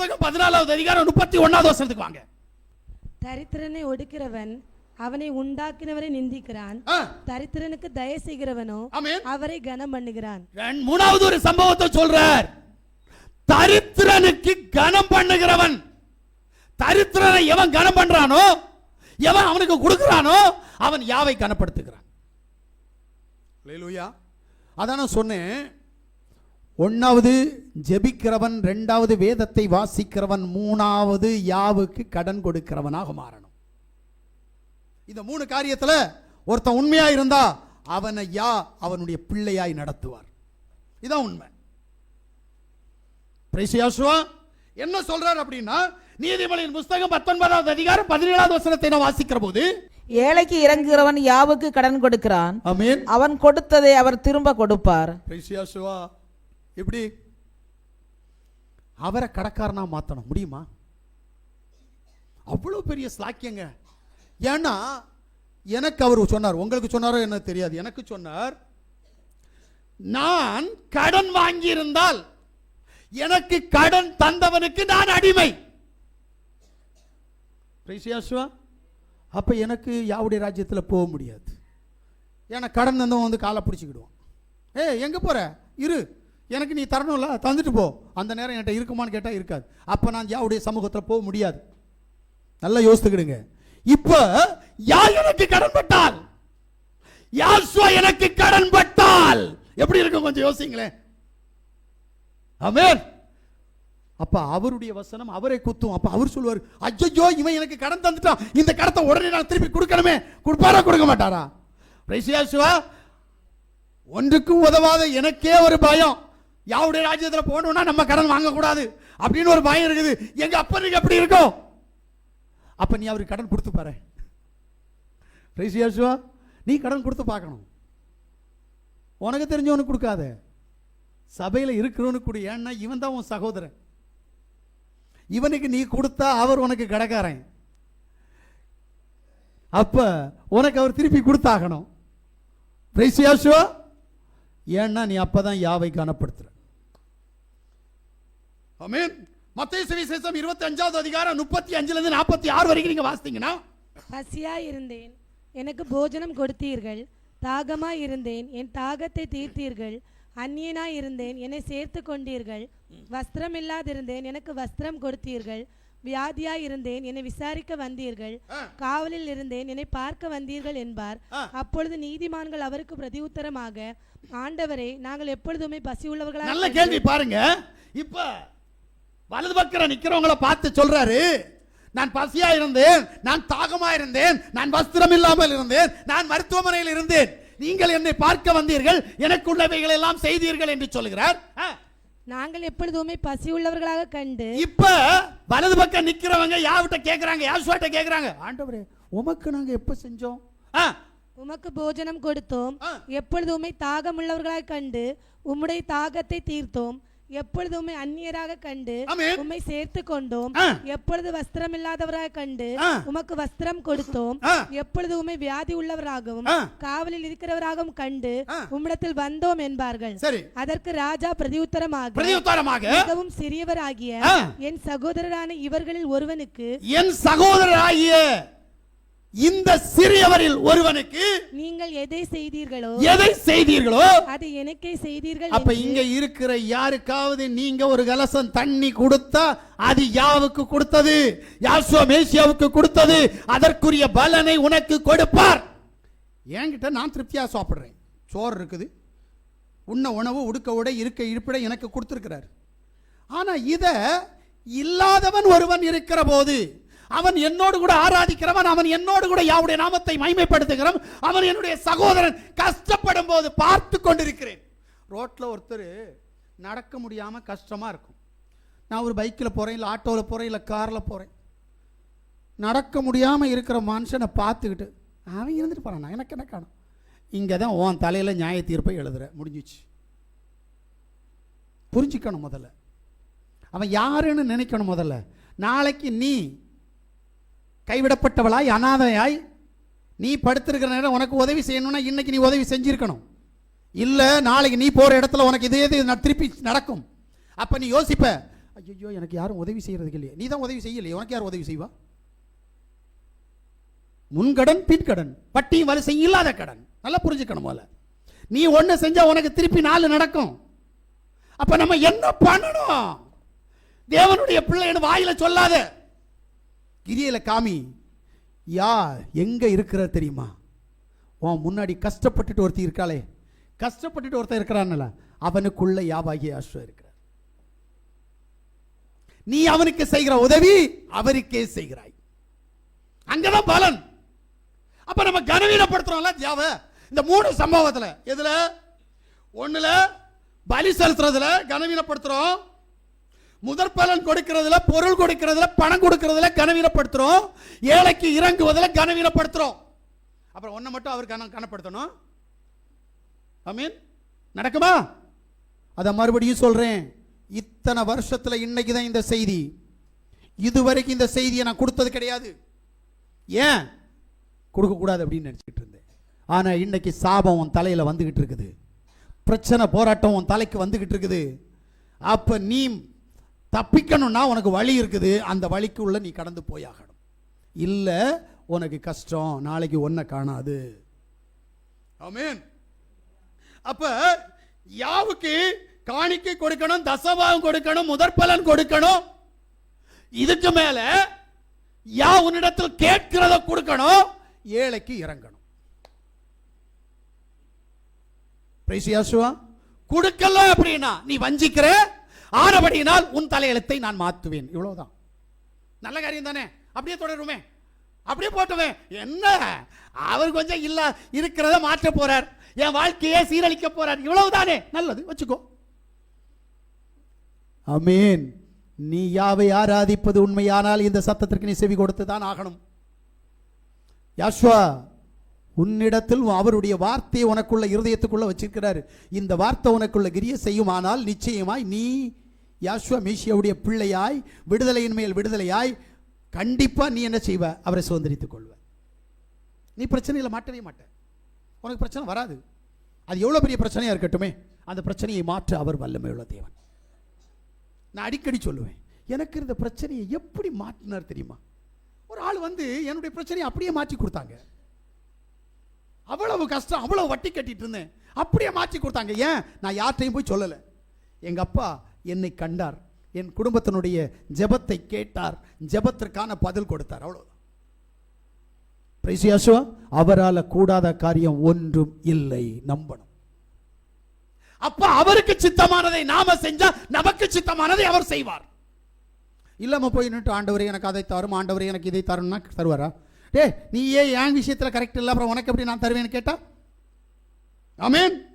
புஸ்தகம் பதினாலாவது அதிகாரம் முப்பத்தி ஒன்னாவது வருஷத்துக்கு வாங்க. தரித்திரனை ஒடுக்கிறவன் அவனை உண்டாக்கினவரை நிந்திக்கிறான். தரித்திரனுக்கு தயை செய்கிறவனோ அவரை கனம் பண்ணுகிறான். ரெண்டு- மூணாவது ஒரு சம்பவத்தை சொல்றார். தரித்திரனுக்கு கனம் பண்ணுகிறவன். தரித்திரனை எவன் கனம் பண்றானோ எவன் அவனுக்கு கொடுக்கிறானோ அவன் யாவை கனப்படுத்துகிறான்? அதான் நான் சொன்னேன். ஒன்னாவது ஜெபிக்கிறவன் ரெண்டாவது வேதத்தை வாசிக்கிறவன் மூணாவது யாவுக்கு கடன் கொடுக்கிறவனாக மாறணும். இந்த மூணு காரியத்துல ஒருத்தன் உண்மையா இருந்தா அவனை யா அவனுடைய பிள்ளையாய் நடத்துவார். இதான் உண்மை. என்ன சொல்றார் அப்படின்னா நீதிமொழியின் புஸ்தகம் பத்தொன்பதாவது அதிகாரம் பதினேழாவது வசனத்தை நான் வாசிக்கிற போது ஏழைக்கு இறங்குகிறவன் யாவுக்கு கடன் கொடுக்கிறான்? அவன் கொடுத்ததை அவர் திரும்ப கொடுப்பார். எப்படி? அவரை கடக்காரனா மாத்தணும் முடியுமா? அவ்வளோ பெரிய ஸ்லாக்கியங்க. ஏன்னா எனக்கு அவர் சொன்னார். உங்களுக்கு சொன்னாரோ என்ன தெரியாது. எனக்கு சொன்னார் நான் கடன் வாங்கியிருந்தால் எனக்கு கடன் தந்தவனுக்கு நான் அடிமை. அப்ப எனக்கு யாவுடைய ராஜ்யத்தில் போக முடியாது. ஏன்னா கடன் தந்தவன் வந்து காலை பிடிச்சிக்கிடுவான். ஏ எங்க போற? இரு. எனக்கு நீ தரணும்ல தந்துட்டு போ. அந்த நேரம் என்கிட்ட இருக்குமான்னு கேட்டால் இருக்காது. அப்போ நான் யாவுடைய சமூகத்தில் போக முடியாது. நல்லா யோசித்துக்கிடுங்க. இப்போ யார் எனக்கு கடன் பட்டால்? யாசுவா எனக்கு கடன் பட்டால்? எப்படி இருக்கும் கொஞ்சம் யோசிங்களேன். அமேர் அப்ப அவருடைய வசனம் அவரை குத்தும். அப்ப அவர் சொல்லுவார் அஜ்ஜோ இவன் எனக்கு கடன் தந்துட்டான். இந்த கடத்தை உடனே நான் திருப்பி கொடுக்கணுமே. கொடுப்பாரா கொடுக்க மாட்டாரா? ஒன்றுக்கும் உதவாத எனக்கே ஒரு பயம். யாவுடைய ராஜ்யத்தில் போகணும்னா நம்ம கடன் வாங்கக்கூடாது அப்படின்னு ஒரு பயம் இருக்குது. எங்க அப்பனுக்கு எப்படி இருக்கும்? அப்ப நீ அவருக்கு கடன் கொடுத்து பாரு. பிரைசியாசுவா நீ கடன் கொடுத்து பார்க்கணும். உனக்கு தெரிஞ்சவனுக்கு கொடுக்காத. சபையில் இருக்கிறவனுக்கு கொடு. ஏன்னா இவன் தான் உன் சகோதரன். இவனுக்கு நீ கொடுத்தா அவர் உனக்கு கடைக்காரன். அப்ப உனக்கு அவர் திருப்பி கொடுத்தாகணும். பிரைசியாசுவா ஏன்னா நீ அப்பதான் யாவை கனப்படுத்துற ஆமென். மத்திய சுவிசேஷம் இருபத்தி அஞ்சாவது அதிகாரம் முப்பத்தி அஞ்சுல இருந்து நாற்பத்தி ஆறு வரைக்கும் நீங்க வாசித்தீங்கன்னா பசியாய் இருந்தேன். எனக்கு போஜனம் கொடுத்தீர்கள். தாகமாய் இருந்தேன். என் தாகத்தை தீர்த்தீர்கள். அந்நியனாய் இருந்தேன். என்னை சேர்த்து கொண்டீர்கள். வஸ்திரம் இல்லாதிருந்தேன் எனக்கு வஸ்திரம் கொடுத்தீர்கள். வியாதியாய் இருந்தேன். என்னை விசாரிக்க வந்தீர்கள். காவலில் இருந்தேன். என்னை பார்க்க வந்தீர்கள் என்பார். அப்பொழுது நீதிமான்கள் அவருக்கு பிரதியுத்தரமாக ஆண்டவரே நாங்கள் எப்பொழுதுமே பசி உள்ளவர்களாக நல்ல கேள்வி பாருங்க. இப்ப வலது பக்கம் நிக்கிறவங்கள பார்த்து சொல்றாரு. நான் பசியா இருந்தேன் நான் தாகமா இருந்தேன் நான் வஸ்திரம் இல்லாமல் இருந்தேன் நான் மருத்துவமனையில் இருந்தேன். நீங்கள் என்னை பார்க்க வந்தீர்கள் எனக்குள்ளவைகள் எல்லாம் செய்தீர்கள் என்று சொல்கிறார் நாங்கள் எப்பொழுதுமே பசி உள்ளவர்களாக கண்டு இப்ப வலது பக்கம் நிக்கிறவங்க யாவிட்ட கேக்குறாங்க? யாசுவாட்ட கேக்குறாங்க? ஆண்டவரே உமக்கு நாங்க எப்ப செஞ்சோம்? உமக்கு போஜனம் கொடுத்தோம். எப்பொழுதுமே தாகமுள்ளவர்களாய் கண்டு உம்முடைய தாகத்தை தீர்த்தோம். எப்பொழுதுமே அந்நியராக கண்டு. உம்மை சேர்த்து கொண்டோம். எப்பொழுது வஸ்திரம் இல்லாதவராக கண்டு. உமக்கு வஸ்திரம் கொடுத்தோம். எப்பொழுது உம்மை வியாதி உள்ளவராகவும். காவலில் இருக்கிறவராகவும் கண்டு. உம்மிடத்தில் வந்தோம் என்பார்கள் அதற்கு ராஜா பிரதியுத்தரமாக மிகவும் சிறியவராகிய. என் சகோதரரான இவர்களில் ஒருவனுக்கு என் சகோதரராகிய இந்த சிறியவரில் ஒருவனுக்கு நீங்கள் எதை செய்தீர்களோ எதை செய்தீர்களோ? அது எனக்கே செய்தீர்கள் அப்ப இங்க இருக்கிற யாருக்காவது நீங்க ஒரு கலசம் தண்ணி கொடுத்தா அது யாவுக்கு கொடுத்தது? யாசுவ மேசியாவுக்கு கொடுத்தது? அதற்குரிய பலனை உனக்கு கொடுப்பார். என்கிட்ட நான் திருப்தியா சாப்பிடுறேன். சோறு இருக்குது. உண்ண உணவு உடுக்க உடை இருக்க இருப்பிட எனக்கு கொடுத்திருக்கிறார். ஆனா இத இல்லாதவன் ஒருவன் இருக்கிற போது அவன் என்னோடு கூட ஆராதிக்கிறவன் அவன் என்னோடு கூட யாவுடைய நாமத்தை மைமைப்படுத்துகிறவன் அவன் என்னுடைய சகோதரன் கஷ்டப்படும் போது பார்த்து கொண்டிருக்கிறேன். ரோட்டில் ஒருத்தர் நடக்க முடியாமல் கஷ்டமாக இருக்கும். நான் ஒரு பைக்கில் போகிறேன் இல்லை ஆட்டோவில் போகிறேன் இல்லை காரில் போகிறேன் நடக்க முடியாமல் இருக்கிற மனுஷனை பார்த்துக்கிட்டு அவன் இருந்துட்டு போகிறான் எனக்கு என்ன காணும் இங்கே தான் உன் தலையில் நியாய தீர்ப்பை எழுதுற. முடிஞ்சிச்சு. புரிஞ்சுக்கணும் முதல்ல. அவன் யாருன்னு நினைக்கணும் முதல்ல. நாளைக்கு நீ கைவிடப்பட்டவளாய் அனாதையாய் நீ படுத்திருக்கிற நேரம் உனக்கு உதவி செய்யணும்னா இன்னைக்கு நீ உதவி செஞ்சிருக்கணும். இல்லை நாளைக்கு நீ போகிற இடத்துல உனக்கு இதே இது திருப்பி நடக்கும். அப்போ நீ யோசிப்ப ஐயோ எனக்கு யாரும் உதவி செய்கிறதுக்கு இல்லையே. நீ தான் உதவி செய்யலையே உனக்கு யார் உதவி செய்வா? முன்கடன் பின்கடன் பட்டியும் வலு இல்லாத கடன். நல்லா புரிஞ்சுக்கணும் போல நீ ஒன்று செஞ்சா உனக்கு திருப்பி நாலு நடக்கும். அப்போ நம்ம என்ன பண்ணணும்? தேவனுடைய பிள்ளைன்னு வாயில சொல்லாத. கிரியையில காமி. யா எங்கே இருக்கிற தெரியுமா? உன் முன்னாடி கஷ்டப்பட்டுட்டு ஒருத்தி இருக்காளே. கஷ்டப்பட்டுட்டு ஒருத்தன் இருக்கிறான்ல அவனுக்குள்ள யாபாகி ஆஸ்வா இருக்கிறார். நீ அவனுக்கு செய்கிற உதவி அவருக்கே செய்கிறாய். அங்கதான் பலன். அப்ப நம்ம கனவீனப்படுத்துறோம்ல தியாவ இந்த மூணு சம்பவத்துல. எதுல? ஒண்ணுல பலி செலுத்துறதுல கனவீனப்படுத்துறோம். முதற் பலன் கொடுக்கிறதுல பொருள் கொடுக்கிறதுல பணம் கொடுக்கிறதுல கனவீனப்படுத்துறோம். ஏழைக்கு இறங்குவதில் கனவீனப்படுத்துறோம். அப்புறம் ஒன்றை மட்டும் அவர் கன கனப்படுத்தணும். மீன் நடக்குமா? அதை மறுபடியும் சொல்கிறேன் இத்தனை வருஷத்தில் இன்னைக்கு தான் இந்த செய்தி. இதுவரைக்கும் இந்த செய்தியை நான் கொடுத்தது கிடையாது. ஏன்? கொடுக்கக்கூடாது அப்படின்னு நினச்சிக்கிட்டு இருந்தேன். ஆனால் இன்னைக்கு சாபம் உன் தலையில் வந்துக்கிட்டு இருக்குது. பிரச்சனை போராட்டம் உன் தலைக்கு வந்துக்கிட்டு இருக்குது. அப்போ நீ தப்பிக்கணும்னா உனக்கு வழி இருக்குது. அந்த வழிக்குள்ளே நீ கடந்து போயாகணும். இல்லை உனக்கு கஷ்டம். நாளைக்கு ஒன்றை காணாது. ஆமென். அப்ப யாவுக்கு காணிக்கை கொடுக்கணும் தசபாகம் கொடுக்கணும் முதற்பலன் கொடுக்கணும்? இதுக்கு மேல யா உன்னிடத்தில் கேட்கிறத கொடுக்கணும் ஏழைக்கு இறங்கணும். Praise கொடுக்கல அப்படின்னா நீ வஞ்சிக்கிற? ஆனபடியினால் உன் தலையெழுத்தை நான் மாற்றுவேன். இவ்வளவுதான். நல்ல காரியம் தானே? அப்படியே தொடருமே. அப்படியே போட்டுமே. என்ன? அவர் கொஞ்சம் இல்ல இருக்கிறத மாற்ற போறார். என் வாழ்க்கையே சீரழிக்க போறார். இவ்வளவுதானே? நல்லது வச்சுக்கோ. அமேன் நீ யாவை ஆராதிப்பது உண்மையானால் இந்த சத்தத்திற்கு நீ செவி கொடுத்து தான் ஆகணும். யாஷ்வா உன்னிடத்தில் அவருடைய வார்த்தையை உனக்குள்ள இருதயத்துக்குள்ள வச்சிருக்கிறாரு. இந்த வார்த்தை உனக்குள்ள கிரிய செய்யுமானால் நிச்சயமாய் நீ யாஸ்வா மேஷியாவுடைய பிள்ளையாய் விடுதலையின் மேல் விடுதலையாய் கண்டிப்பா நீ என்ன செய்வ? அவரை சுதந்திரித்துக் கொள்வ. நீ பிரச்சனையில் மாட்டவே மாட்ட. உனக்கு பிரச்சனை வராது. அது எவ்வளோ பெரிய பிரச்சனையா இருக்கட்டுமே அந்த பிரச்சனையை மாற்ற அவர் வல்லமையுள்ள தேவன். நான் அடிக்கடி சொல்லுவேன் எனக்கு இந்த பிரச்சனையை எப்படி மாற்றினார் தெரியுமா? ஒரு ஆள் வந்து என்னுடைய பிரச்சனையை அப்படியே மாற்றி கொடுத்தாங்க. அவ்வளவு கஷ்டம் அவ்வளவு வட்டி கட்டிட்டு இருந்தேன். அப்படியே மாற்றி கொடுத்தாங்க. ஏன்? நான் யார்கிட்டையும் போய் சொல்லலை. எங்கள் அப்பா என்னை கண்டார். என் குடும்பத்தினுடைய ஜெபத்தை கேட்டார். ஜெபத்திற்கான பதில் கொடுத்தார். அவ்வளோ Praise Yeshua. கூடாத காரியம் ஒன்றும் இல்லை. நம்பணும். அப்ப அவருக்கு சித்தமானதை நாம செஞ்சா நமக்கு சித்தமானதை அவர் செய்வார். இல்லாம போய் நின்று ஆண்டவரே எனக்கு அதை தரும். ஆண்டவரே எனக்கு இதை தரும்னா தருவாரா? டே நீ ஏன் என் விஷயத்தில் கரெக்ட் இல்லை? அப்புறம் உனக்கு எப்படி நான் தருவேன்னு கேட்டா? ஆமேன்